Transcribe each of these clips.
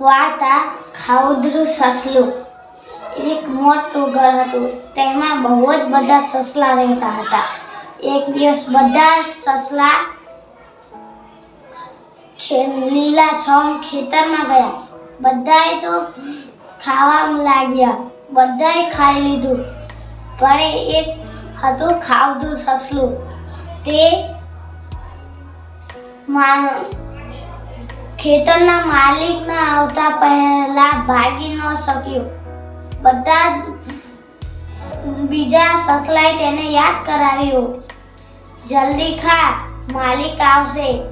વાર્તા ખાઉદરું સસલું. એક મોટું ઘર હતું. તેમાં બહુ જ બધા સસલા રહેતા હતા. એક દિવસ બધા સસલા લીલા લીલાછમ ખેતરમાં ગયા. બધાએ તો ખાવા લાગ્યા. બધાએ ખાઈ લીધું. પણ એક હતું ખાવતું સસલું. તે ખેતરના માલિકના આવતા પહેલા ભાગી ન શક્યો. બધા બીજા સસલાએ તેને યાદ કરાવ્યો. જલ્દી ખા, માલિક આવશે.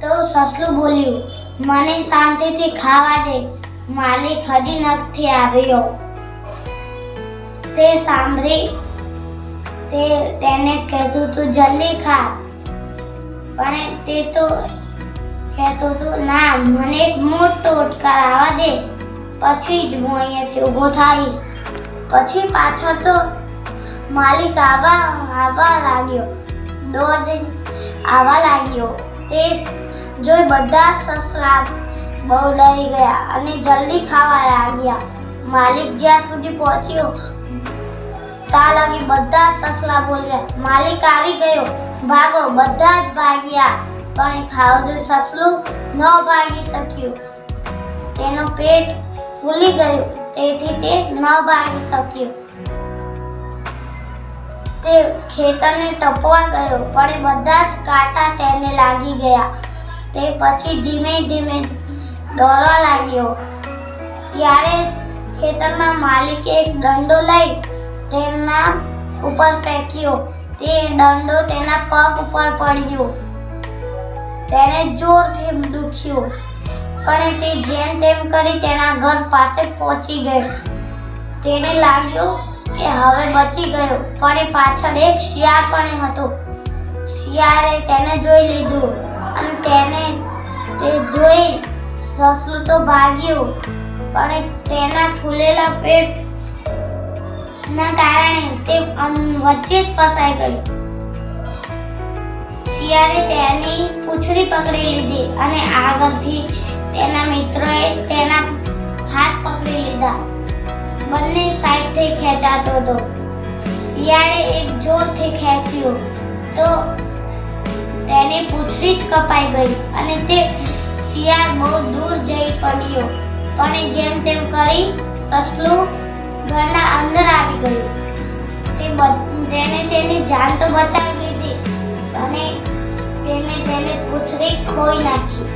તો સસલું બોલ્યું, મને શાંતિથી ખાવા દે. માલિક હજી નથી આવ્યો. તે સાંભળી તે તેને કહેતું, તું જલ્દી ખા. પણ તે તો કહેતો તો, ના, મને એક મોટો ઉટકાર આવવા દે. પછી જ હું અહીંયાથી ઊભો થઈશ. પછી પાછળ તો માલિક આવા આવવા લાગ્યો. દોડીને આવવા લાગ્યો. તે જોઈ બધા સસલા બહુ ડરી ગયા અને જલ્દી ખાવા લાગ્યા. માલિક જ્યાં સુધી પહોંચ્યો ત્યાં લાગી બધા સસલા બોલ્યા, માલિક આવી ગયો. ભાગો, બધા જ ભાગ્યા. પણ એ ખાવતું સસલું ન ભાગી શક્યું. તેનું પેટ ફૂલી ગયું, તેથી તે ન ભાગી શક્યું. તે ખેતરને ટપવા ગયો, પણ બધા જ કાંટા તેને લાગી ગયા. તે પછી ધીમે ધીમે દોડવા લાગ્યો. ત્યારે ખેતરના માલિકે એક દંડો લઈ તેના ઉપર ફેંક્યો. તે દંડો તેના પગ ઉપર પડ્યો. તેને જોરથી દુખ્યું. પણ તે જેમ તેમ કરી તેના ઘર પાસે પહોંચી ગયો. તેને લાગ્યું કે હવે બચી ગયો, પણ એ પાછળ એક શિયાળ પણ હતો. શિયાળે તેને જોઈ લીધું અને તેને તે જોઈ સસલું તો ભાગ્યું, પણ તેના ફૂલેલા પેટ ના કારણે તે વચ્ચે જ ફસાઈ ગયું. શિયાળે તેની પૂંછડી પકડી લીધી અને આગળથી તેના મિત્રોએ તેના હાથ પકડી લીધા. બંને સાઈડથી ખેંચાતો હતો. શિયાળે એક જોરથી ખેંચ્યું તો તેની પૂંછડી જ કપાઈ ગઈ અને તે શિયાળ બહુ દૂર જઈ પડ્યો. પણ જેમ તેમ કરી સસલું ઘરના અંદર આવી ગયું. તે તેને તેની જાન તો બચાવી લીધી અને તેને